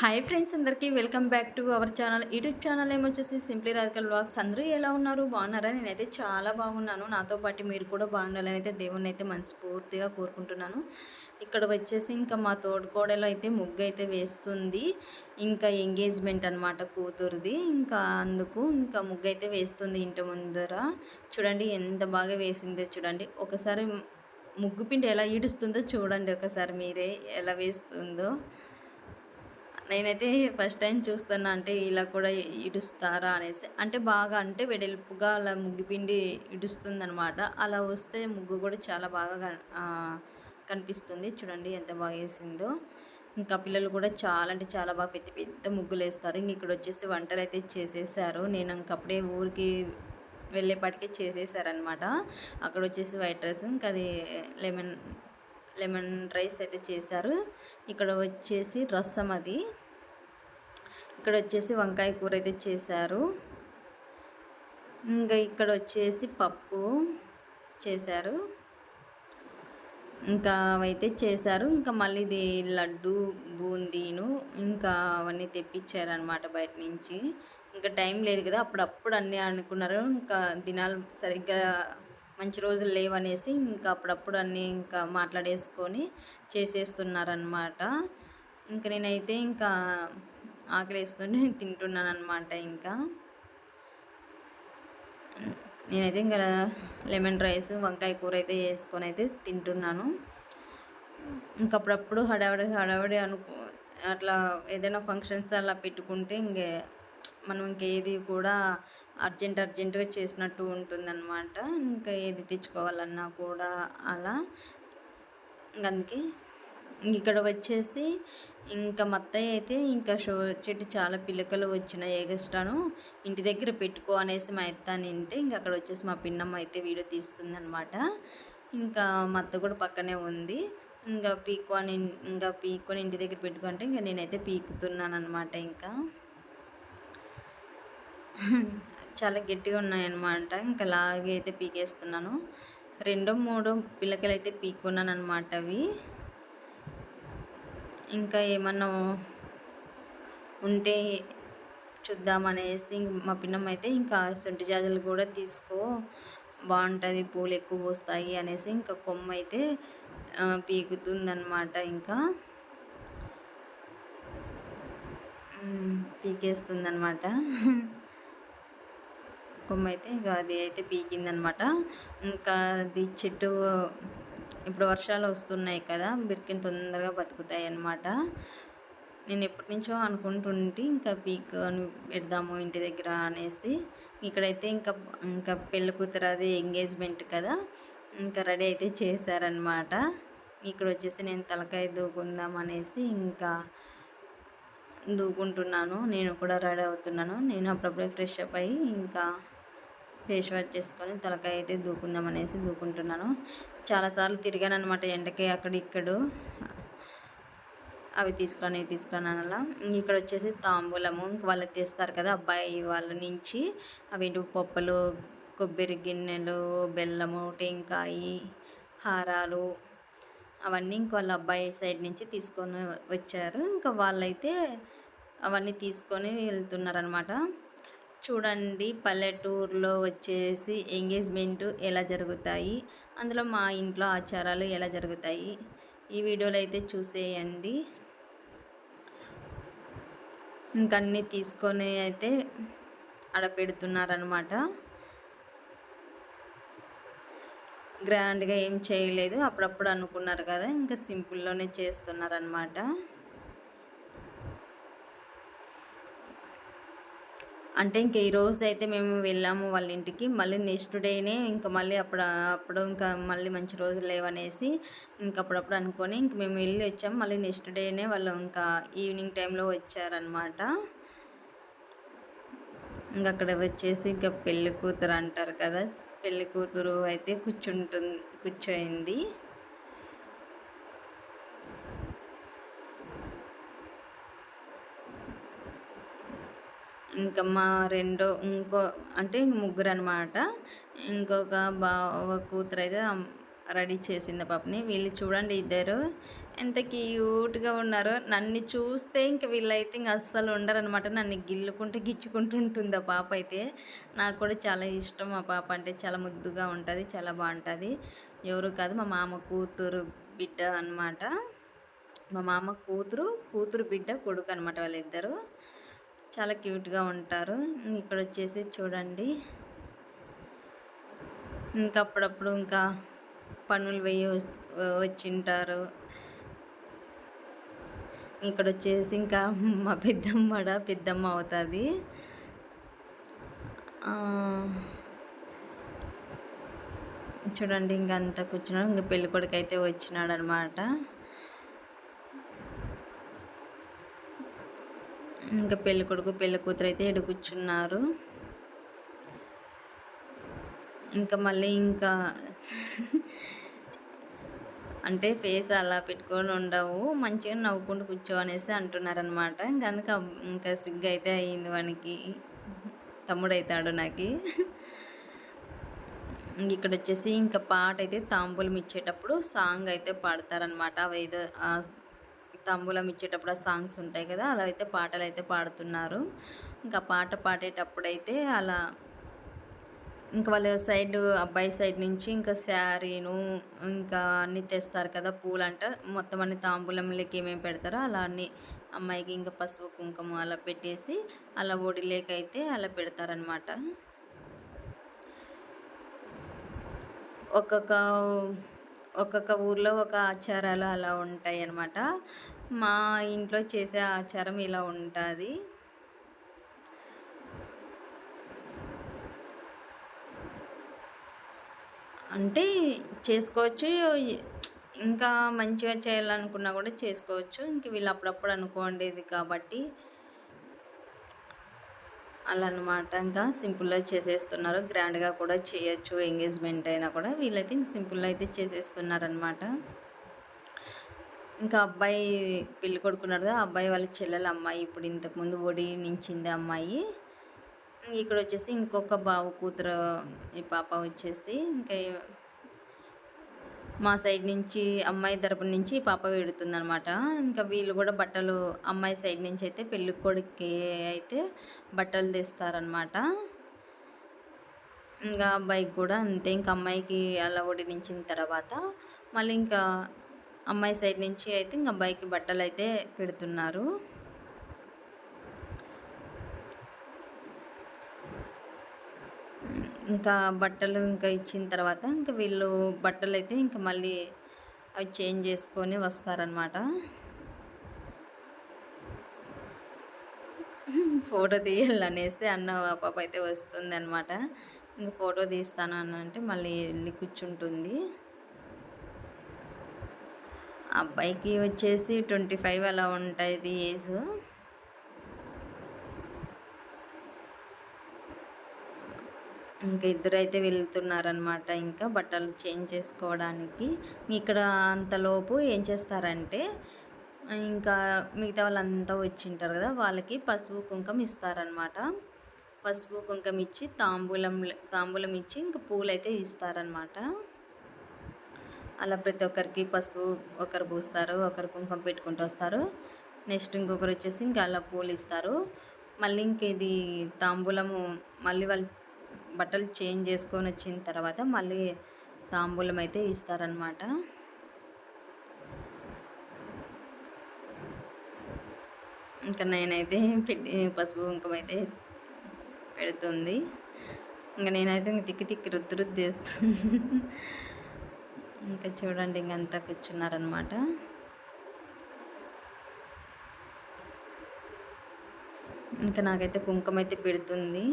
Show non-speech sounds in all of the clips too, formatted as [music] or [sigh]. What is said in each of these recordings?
Hi friends అందరికీ welcome back to our channel YouTube channel ఏమొచ్చేసి simply రాధికల్ vlogs అందరూ ఎలా ఉన్నారు? బాగున్నారా? నేనైతే చాలా బాగున్నాను. నాతో పాటు మీరు కూడా బాగుండాలని అయితే దేవుణ్ణి అయితే మనస్ఫూర్తిగా కోరుకుంటున్నాను. ఇక్కడ వచ్చేసి ఇంకా మా తోడుకోడలో అయితే ముగ్గు అయితే వేస్తుంది. ఇంకా ఎంగేజ్మెంట్ అనమాట కూతురుది. ఇంకా అందుకు ఇంకా ముగ్గు అయితే వేస్తుంది ఇంటి ముందర. చూడండి ఎంత బాగా వేసిందో చూడండి. ఒకసారి ముగ్గు పిండి ఎలా ఈడుస్తుందో చూడండి ఒకసారి మీరే ఎలా వేస్తుందో. నేనైతే ఫస్ట్ టైం చూస్తున్నా అంటే ఇలా కూడా ఇడుస్తారా అనేసి. అంటే బాగా అంటే వెడల్పుగా అలా ముగ్గుపిండి ఇడుస్తుంది అనమాట అలా వస్తే ముగ్గు కూడా చాలా బాగా కనిపిస్తుంది. చూడండి ఎంత బాగా వేసిందో. ఇంకా పిల్లలు కూడా చాలా అంటే చాలా బాగా పెద్ద పెద్ద ముగ్గులు వేస్తారు. ఇంక ఇక్కడ వచ్చేసి వంటలు అయితే చేసేసారు. నేను ఇంకప్పుడే ఊరికి వెళ్ళేపాటికే చేసేసారనమాట అక్కడ వచ్చేసి వైట్ రైస్ ఇంకా అది లెమన్ లెమన్ రైస్ అయితే చేశారు. ఇక్కడ వచ్చేసి రసం అది. ఇక్కడ వచ్చేసి వంకాయ కూర అయితే చేశారు. ఇంకా ఇక్కడ వచ్చేసి పప్పు చేశారు. ఇంకా అవైతే చేశారు. ఇంకా మళ్ళీ ఇది లడ్డు బూందీను ఇంకా అవన్నీ తెప్పించారనమాట బయట నుంచి. ఇంకా టైం లేదు కదా అప్పుడప్పుడు అన్నీ అనుకున్నారు. ఇంకా దినాలు సరిగ్గా మంచి రోజులు లేవనేసి ఇంకా అప్పుడప్పుడు అన్నీ ఇంకా మాట్లాడేసుకొని చేసేస్తున్నారనమాట ఇంకా నేనైతే ఇంకా ఆకలి వేస్తుంటే [laughs] తింటున్నాను అనమాట ఇంకా. నేనైతే ఇంకా లెమన్ రైస్ వంకాయ కూర అయితే వేసుకొని అయితే తింటున్నాను. ఇంకా అప్పుడప్పుడు హడావిడి హడావిడి అనుకో అట్లా ఏదైనా ఫంక్షన్స్ అలా పెట్టుకుంటే ఇంకే మనం ఇంకేది కూడా అర్జెంట్ అర్జెంటుగా చేసినట్టు ఉంటుందన్నమాట. ఇంకా ఏది తెచ్చుకోవాలన్నా కూడా అలా. అందుకే ఇక్కడ వచ్చేసి ఇంకా మత్తయ్య అయితే ఇంకా షో చెట్టు చాలా పిల్లకలు వచ్చినాయి ఎగస్ట్రాను. ఇంటి దగ్గర పెట్టుకో అనేసి మా ఎత్తానింటే ఇంకా అక్కడ వచ్చేసి మా పిన్నమ్మ అయితే వీడియో తీస్తుందనమాట ఇంకా మా అత్త కూడా పక్కనే ఉంది. ఇంకా పీక్కొని ఇంకా పీక్కొని ఇంటి దగ్గర పెట్టుకుంటే ఇంకా నేనైతే పీకుతున్నాను అనమాట ఇంకా. చాలా గట్టిగా ఉన్నాయన్నమాట. ఇంకా లాగే అయితే పీకేస్తున్నాను. రెండో మూడో పిల్లకలు అయితే పీక్కున్నాను అనమాట అవి. ఇంకా ఏమన్నా ఉంటే చూద్దామనేసి ఇంక మా పిన్నమ్మ అయితే ఇంకా సొంటి జాజులు కూడా తీసుకో బాగుంటుంది పూలు ఎక్కువ వస్తాయి అనేసి ఇంకా కొమ్మ అయితే పీకుతుందనమాట ఇంకా. పీకేస్తుందనమాట కొమ్మ అయితే ఇంకా అది అయితే పీకిందనమాట. ఇంకా అది చెట్టు ఇప్పుడు వర్షాలు వస్తున్నాయి కదా బిరికిని తొందరగా బతుకుతాయి అన్నమాట నేను ఎప్పటి నుంచో అనుకుంటుంటే ఇంకా పీక్ పెడదాము ఇంటి దగ్గర అనేసి. ఇక్కడైతే ఇంకా ఇంకా పెళ్ళి కూతురు అది ఎంగేజ్మెంట్ కదా ఇంకా రెడీ అయితే చేశారనమాట. ఇక్కడ వచ్చేసి నేను తలకాయ దూకుందాం అనేసి ఇంకా దూకుంటున్నాను. నేను కూడా రెడీ అవుతున్నాను. నేను అప్పుడప్పుడే ఫ్రెష్ అప్ అయ్యి ఇంకా ఫేస్ వాష్ చేసుకొని తలకాయ అయితే దూకుందాం అనేసి దూకుంటున్నాను. చాలాసార్లు తిరిగాను అనమాట ఎండకి అక్కడ ఇక్కడ. అవి తీసుకురాను ఇవి తీసుకురాను అలా ఇక్కడ వచ్చేసి తాంబూలము. ఇంక వాళ్ళు తీస్తారు కదా అబ్బాయి వాళ్ళ నుంచి. అవి పప్పులు కొబ్బరి గిన్నెలు బెల్లము టెంకాయి హారాలు అవన్నీ ఇంక వాళ్ళ అబ్బాయి సైడ్ నుంచి తీసుకొని వచ్చారు. ఇంకా వాళ్ళైతే అవన్నీ తీసుకొని వెళ్తున్నారనమాట చూడండి పల్లెటూరులో వచ్చేసి ఎంగేజ్మెంట్ ఎలా జరుగుతాయి అందులో మా ఇంట్లో ఆచారాలు ఎలా జరుగుతాయి ఈ వీడియోలో అయితే చూసేయండి. ఇంకన్నీ తీసుకొని అయితే ఆడ పెడుతున్నారనమాట గ్రాండ్గా ఏం చేయలేదు అప్పుడప్పుడు అనుకున్నారు కదా ఇంకా సింపుల్లోనే చేస్తున్నారనమాట అంటే ఇంక ఈ రోజు అయితే మేము వెళ్ళాము వాళ్ళ ఇంటికి. మళ్ళీ నెక్స్ట్ డేనే ఇంకా మళ్ళీ అప్పుడు అప్పుడు ఇంకా మళ్ళీ మంచి రోజులు లేవనేసి ఇంక అప్పుడప్పుడు అనుకొని ఇంక మేము వెళ్ళి వచ్చాము. మళ్ళీ నెక్స్ట్ డేనే వాళ్ళు ఇంకా ఈవినింగ్ టైంలో వచ్చారనమాట ఇంకా అక్కడ వచ్చేసి ఇంకా పెళ్ళి కూతురు అంటారు కదా పెళ్ళి కూతురు అయితే కూర్చుంటుంది కూర్చోయింది. ఇంకా మా రెండో ఇంకో అంటే ఇంక ముగ్గురు అనమాట ఇంకొక బావ కూతురు అయితే రెడీ చేసింది ఆ పాపని. వీళ్ళు చూడండి ఇద్దరు ఎంత క్యూట్గా ఉన్నారో. నన్ను చూస్తే ఇంక వీళ్ళైతే ఇంక అస్సలు ఉండరనమాట నన్ను గిల్లుకుంటూ గిచ్చుకుంటూ ఉంటుంది ఆ పాప అయితే. నాకు కూడా చాలా ఇష్టం ఆ పాప అంటే చాలా ముద్దుగా ఉంటుంది చాలా బాగుంటుంది. ఎవరు కాదు మా మామ కూతురు బిడ్డ అనమాట మా మామ కూతురు కూతురు బిడ్డ కొడుకు అనమాట వాళ్ళిద్దరు. చాలా క్యూట్గా ఉంటారు. ఇక్కడ వచ్చేసి చూడండి. ఇంకా అప్పుడప్పుడు ఇంకా పనులు వేయి వచ్చింటారు. ఇక్కడ వచ్చేసి ఇంకా మా పెద్దమ్మడ పెద్దమ్మ అవుతుంది. చూడండి ఇంక అంతా కూర్చున్నాడు. ఇంకా పెళ్ళికొడుకు అయితే వచ్చినాడు అనమాట ఇంకా పెళ్ళి కొడుకు పెళ్ళి కూతురు అయితే ఎడు కూర్చున్నారు. ఇంకా మళ్ళీ ఇంకా అంటే ఫేస్ అలా పెట్టుకొని ఉండవు. మంచిగా నవ్వుకుంటూ కూర్చో అనేసి అంటున్నారనమాట ఇంకా అందుక ఇంకా సిగ్గు అయితే అయ్యింది వానికి. తమ్ముడు అవుతాడు నాకు ఇక్కడ వచ్చేసి ఇంకా పాట అయితే తాంబూలం ఇచ్చేటప్పుడు సాంగ్ అయితే పాడతారనమాట అవి ఏదో తాంబూలం ఇచ్చేటప్పుడు ఆ సాంగ్స్ ఉంటాయి కదా అలా అయితే పాటలు అయితే పాడుతున్నారు. ఇంకా పాట పాడేటప్పుడైతే అలా ఇంకా వాళ్ళ సైడ్ అబ్బాయి సైడ్ నుంచి ఇంకా శారీను ఇంకా అన్నీ తెస్తారు కదా పూలు అంట మొత్తం అన్ని తాంబూలంలోకి ఏమేమి పెడతారో అలా అన్ని అమ్మాయికి ఇంకా పసుపు కుంకుమ అలా పెట్టేసి అలా ఒడిలేకైతే అయితే అలా పెడతారనమాట ఒక్కొక్క ఒక్కొక్క ఊర్లో ఒక ఆచారాలు అలా ఉంటాయి అన్నమాట మా ఇంట్లో చేసే ఆచారం ఇలా ఉంటుంది. అంటే చేసుకోవచ్చు ఇంకా మంచిగా చేయాలనుకున్నా కూడా చేసుకోవచ్చు. ఇంక వీళ్ళు అప్పుడప్పుడు అనుకోండేది కాబట్టి అలా అనమాట ఇంకా సింపుల్గా చేసేస్తున్నారు. గ్రాండ్గా కూడా చేయొచ్చు. ఎంగేజ్మెంట్ అయినా కూడా వీళ్ళైతే ఇంక సింపుల్గా అయితే చేసేస్తున్నారనమాట. ఇంకా అబ్బాయి పెళ్ళి కొడుకున్నారు కదా అబ్బాయి వాళ్ళ చెల్లెల అమ్మాయి. ఇప్పుడు ఇంతకుముందు ఒడి నించింది అమ్మాయి. ఇక్కడ వచ్చేసి ఇంకొక బావు కూతురు ఈ పాప వచ్చేసి ఇంకా మా సైడ్ నుంచి అమ్మాయి తరపు నుంచి పాప విడుతుంది అనమాట ఇంకా వీళ్ళు కూడా బట్టలు అమ్మాయి సైడ్ నుంచి అయితే పెళ్ళి కొడుక్కి అయితే బట్టలు తెస్తారనమాట ఇంకా అబ్బాయికి కూడా అంతే. ఇంకా అమ్మాయికి అలా ఒడినించిన తర్వాత మళ్ళీ ఇంకా అమ్మాయి సైడ్ నుంచి అయితే ఇంకా అబ్బాయికి బట్టలు అయితే పెడుతున్నారు. ఇంకా బట్టలు ఇంకా ఇచ్చిన తర్వాత ఇంకా వీళ్ళు బట్టలు అయితే ఇంకా మళ్ళీ అవి చేంజ్ చేసుకొని వస్తారనమాట ఫోటో తీయాలనేసి అన్న పాప అయితే వస్తుంది అనమాట ఇంకా ఫోటో తీస్తాను అని అంటే మళ్ళీ వెళ్ళి కూర్చుంటుంది. అబ్బాయికి వచ్చేసి ట్వంటీ ఫైవ్ అలా ఉంటుంది ఏజ్. ఇంకా ఇద్దరైతే వెళ్తున్నారనమాట ఇంకా బట్టలు చేంజ్ చేసుకోవడానికి. ఇక్కడ అంతలోపు ఏం చేస్తారంటే ఇంకా మిగతా వాళ్ళంతా వచ్చింటారు కదా వాళ్ళకి పసుపు కుంకం ఇస్తారనమాట పసుపు కుంకం ఇచ్చి తాంబూలం తాంబూలం ఇచ్చి ఇంకా పూలు అయితే ఇస్తారనమాట అలా ప్రతి ఒక్కరికి పసుపు ఒకరు పూస్తారు ఒకరు కుంకుమ పెట్టుకుంటూ వస్తారు. నెక్స్ట్ ఇంకొకరు వచ్చేసి ఇంకా అలా పూలు ఇస్తారు. మళ్ళీ ఇంక ఇది తాంబూలము మళ్ళీ వాళ్ళు బట్టలు చేంజ్ చేసుకొని వచ్చిన తర్వాత మళ్ళీ తాంబూలం అయితే ఇస్తారనమాట ఇంకా నేనైతే పెట్టి పసుపు కుంకుమ అయితే పెడుతుంది. ఇంకా నేనైతే ఇంక తిక్కి తిక్కి రుద్దు రుద్దు ఇంకా చూడండి ఇంకంతా కూర్చున్నారనమాట ఇంకా నాకైతే కుంకుమ అయితే పెడుతుంది.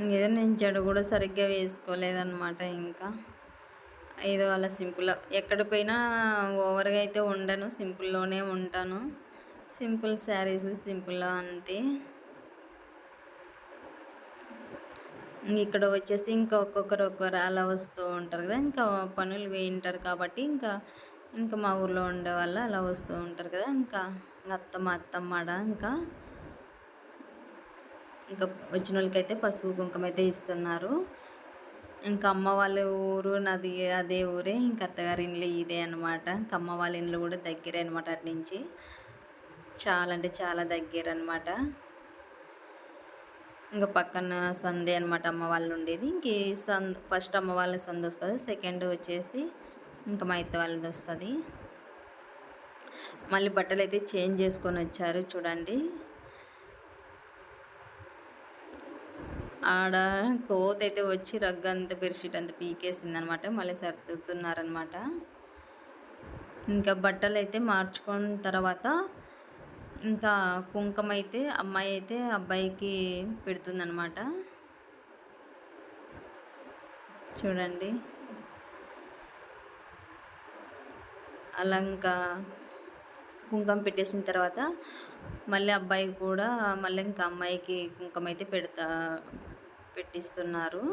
ఏదో నేను జడ కూడా సరిగ్గా వేసుకోలేదన్నమాట ఇంకా. ఏదో అలా సింపుల్. ఎక్కడ పోయినా ఓవర్గా అయితే ఉండను సింపుల్లోనే ఉంటాను. సింపుల్ శారీస్ సింపుల్ అంతే. ఇక్కడ వచ్చేసి ఇంకా ఒక్కొక్కరు ఒక్కొక్కరు అలా వస్తూ ఉంటారు కదా ఇంకా పనులు వేయింటారు కాబట్టి ఇంకా ఇంకా మా ఊర్లో ఉండే వాళ్ళు అలా వస్తూ ఉంటారు కదా ఇంకా అత్తమ్మ అత్తమ్మడ ఇంకా. ఇంకా వచ్చిన వాళ్ళకైతే పసుపు కుంకుమ అయితే ఇస్తున్నారు. ఇంకా అమ్మ వాళ్ళ ఊరు నాది అదే ఊరే ఇంకా అత్తగారి ఇండ్లు ఇదే అనమాట ఇంకా అమ్మ వాళ్ళ ఇండ్లు కూడా దగ్గరే అనమాట అటు నుంచి. చాలా అంటే చాలా దగ్గర అనమాట ఇంకా పక్కన సందే అనమాట అమ్మ వాళ్ళు ఉండేది. ఇంక సంద్ ఫస్ట్ అమ్మ వాళ్ళ సంద వస్తుంది సెకండ్ వచ్చేసి ఇంకా మా ఇత్త వాళ్ళది వస్తుంది. మళ్ళీ బట్టలు అయితే చేంజ్ చేసుకొని వచ్చారు చూడండి. ఆడ కోత అయితే వచ్చి రగ్గ అంత బెడ్షీట్ అంత పీకేసింది అనమాట మళ్ళీ సర్దుతున్నారనమాట. ఇంకా బట్టలు అయితే మార్చుకున్న తర్వాత ఇంకా కుంకుమ అయితే అమ్మాయి అయితే అబ్బాయికి పెడుతుందనమాట. చూడండి. అలా ఇంకా కుంకుమ పెట్టేసిన తర్వాత మళ్ళీ అబ్బాయికి కూడా మళ్ళీ ఇంకా అమ్మాయికి కుంకుమ అయితే పెడతా పెట్టిస్తున్నారు.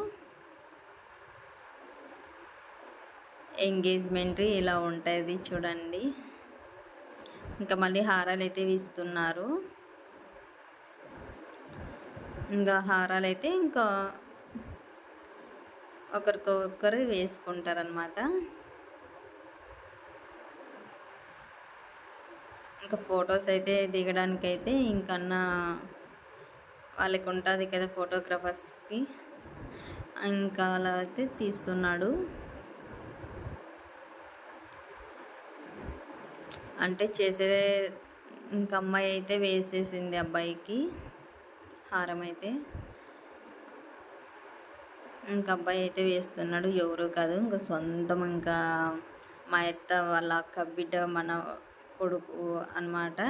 ఎంగేజ్మెంట్ ఇలా ఉంటుంది చూడండి. ఇంకా మళ్ళీ హారాలు అయితే ఇస్తున్నారు ఇంకా హారాలు అయితే ఇంకా ఒకరికొకరు వేసుకుంటారనమాట ఇంకా ఫొటోస్ అయితే దిగడానికి అయితే ఇంకన్నా వాళ్ళకి ఉంటుంది కదా ఫోటోగ్రాఫర్స్కి. ఇంకా అలా అయితే తీస్తున్నాడు. అంటే చేసే ఇంక అమ్మాయి అయితే వేసేసింది అబ్బాయికి హారం అయితే. ఇంకా అబ్బాయి అయితే వేస్తున్నాడు ఎవరు కాదు ఇంకా సొంతం ఇంకా మా అత్త వాళ్ళ అక్క బిడ్డ మన కొడుకు అనమాట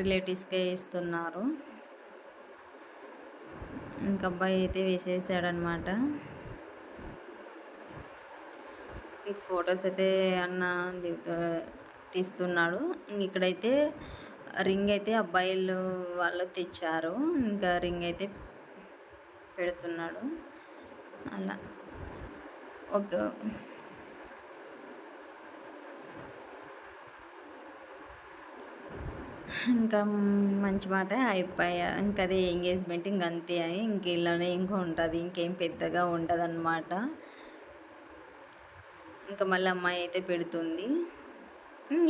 రిలేటివ్స్కే ఇస్తున్నారు. ఇంక అబ్బాయి అయితే వేసేసాడనమాట. ఇంక ఫొటోస్ అయితే అన్న తీస్తున్నాడు. తీస్తున్నాడు ఇక్కడైతే రింగ్ అయితే అబ్బాయిలు వాళ్ళు తెచ్చారు. ఇంకా రింగ్ అయితే పెడుతున్నాడు. అలా. ఓకే. ఇంకా మంచి మాట అయిపోయా. ఇంకా అదే ఎంగేజ్మెంట్ ఇంక అంతే ఇంక ఇలానే ఇంకా ఉంటుంది. ఇంకేం పెద్దగా ఉండదు అనమాట ఇంకా మళ్ళీ అమ్మాయి అయితే పెడుతుంది.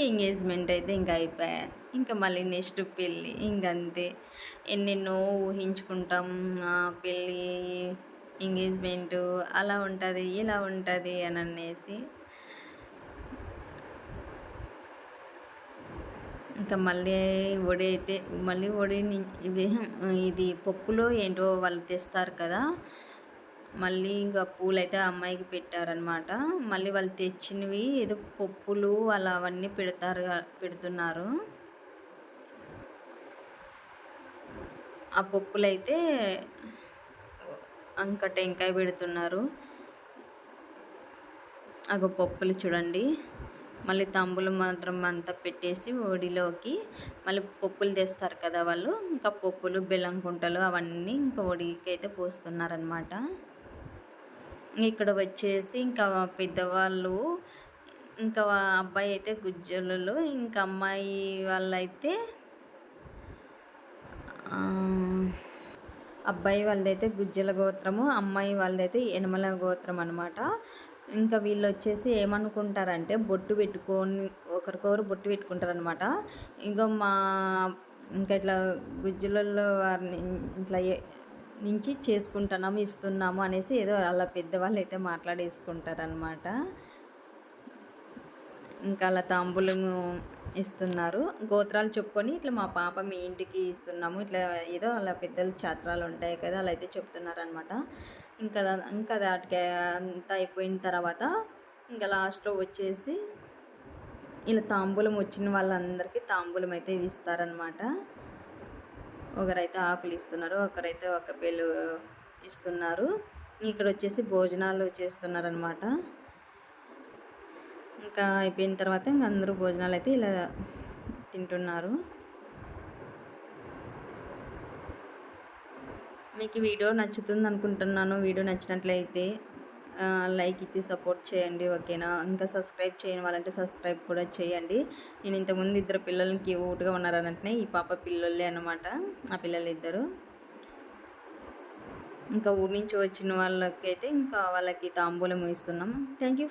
ఎంగేజ్మెంట్ అయితే ఇంకా అయిపోయా. ఇంకా మళ్ళీ నెక్స్ట్ పెళ్ళి ఇంకంతే ఎన్నెన్నో ఊహించుకుంటాం. పెళ్ళి ఎంగేజ్మెంటు అలా ఉంటుంది ఇలా ఉంటుంది అని అనేసి. ఇంకా మళ్ళీ వడి అయితే మళ్ళీ వడి ఇది పప్పులో ఏంటో వాళ్ళు తెస్తారు కదా. మళ్ళీ ఇంకా పూలు అయితే అమ్మాయికి పెట్టారనమాట మళ్ళీ వాళ్ళు తెచ్చినవి ఏదో పప్పులు అలా అవన్నీ పెడతారు పెడుతున్నారు. ఆ పప్పులు అయితే ఇంకా టెంకాయ పెడుతున్నారు. ఆ పప్పులు చూడండి. మళ్ళీ తంబులు మాత్రం అంతా పెట్టేసి ఒడిలోకి మళ్ళీ పప్పులు తెస్తారు కదా వాళ్ళు. ఇంకా పప్పులు బెల్లం కుంటలు అవన్నీ ఇంకా ఒడికి అయితే పోస్తున్నారనమాట ఇక్కడ వచ్చేసి ఇంకా పెద్దవాళ్ళు ఇంకా అబ్బాయి అయితే గుజ్జలలో ఇంకా అమ్మాయి వాళ్ళైతే అబ్బాయి వాళ్ళదైతే గుజ్జల గోత్రము అమ్మాయి వాళ్ళదైతే యనమల గోత్రం అనమాట ఇంకా వీళ్ళు వచ్చేసి ఏమనుకుంటారంటే బొట్టు పెట్టుకొని ఒకరికొకరు బొట్టు పెట్టుకుంటారనమాట ఇంకా మా ఇంకా ఇట్లా గుజ్జులలో వారిని ఇట్లా నుంచి చేసుకుంటున్నాము ఇస్తున్నాము అనేసి ఏదో అలా పెద్దవాళ్ళు అయితే మాట్లాడేసుకుంటారనమాట ఇంకా అలా తాంబూలము ఇస్తున్నారు. గోత్రాలు చెప్పుకొని ఇట్లా మా పాప మీ ఇంటికి ఇస్తున్నాము. ఇట్లా ఏదో అలా పెద్దలు ఛాత్రాలు ఉంటాయి కదా అలా అయితే చెప్తున్నారనమాట ఇంకా ఇంకా దాటికి అంతా అయిపోయిన తర్వాత ఇంకా లాస్ట్లో వచ్చేసి ఇలా తాంబూలం వచ్చిన వాళ్ళందరికీ తాంబూలం అయితే ఇస్తారనమాట ఒకరైతే ఆకులు ఇస్తున్నారు ఒకరైతే ఒక పేలు ఇస్తున్నారు. ఇక్కడ వచ్చేసి భోజనాలు చేస్తున్నారనమాట ఇంకా అయిపోయిన తర్వాత ఇంక అందరూ భోజనాలు అయితే ఇలా తింటున్నారు. మీకు వీడియో నచ్చుతుంది అనుకుంటున్నాను వీడియో నచ్చినట్లయితే లైక్ ఇచ్చి సపోర్ట్ చేయండి ఓకేనా? ఇంకా సబ్స్క్రైబ్ చేయని వాళ్ళంటే సబ్స్క్రైబ్ కూడా చేయండి. నేను ఇంతకుముందు ఇద్దరు పిల్లలకి ఊటుగా ఉన్నారనంటే ఈ పాప పిల్లలే అనమాట ఆ పిల్లలు ఇద్దరు ఇంకా ఊరి నుంచి వచ్చిన వాళ్ళకైతే ఇంకా వాళ్ళకి తాంబూలం ఇస్తున్నాం థ్యాంక్ యూ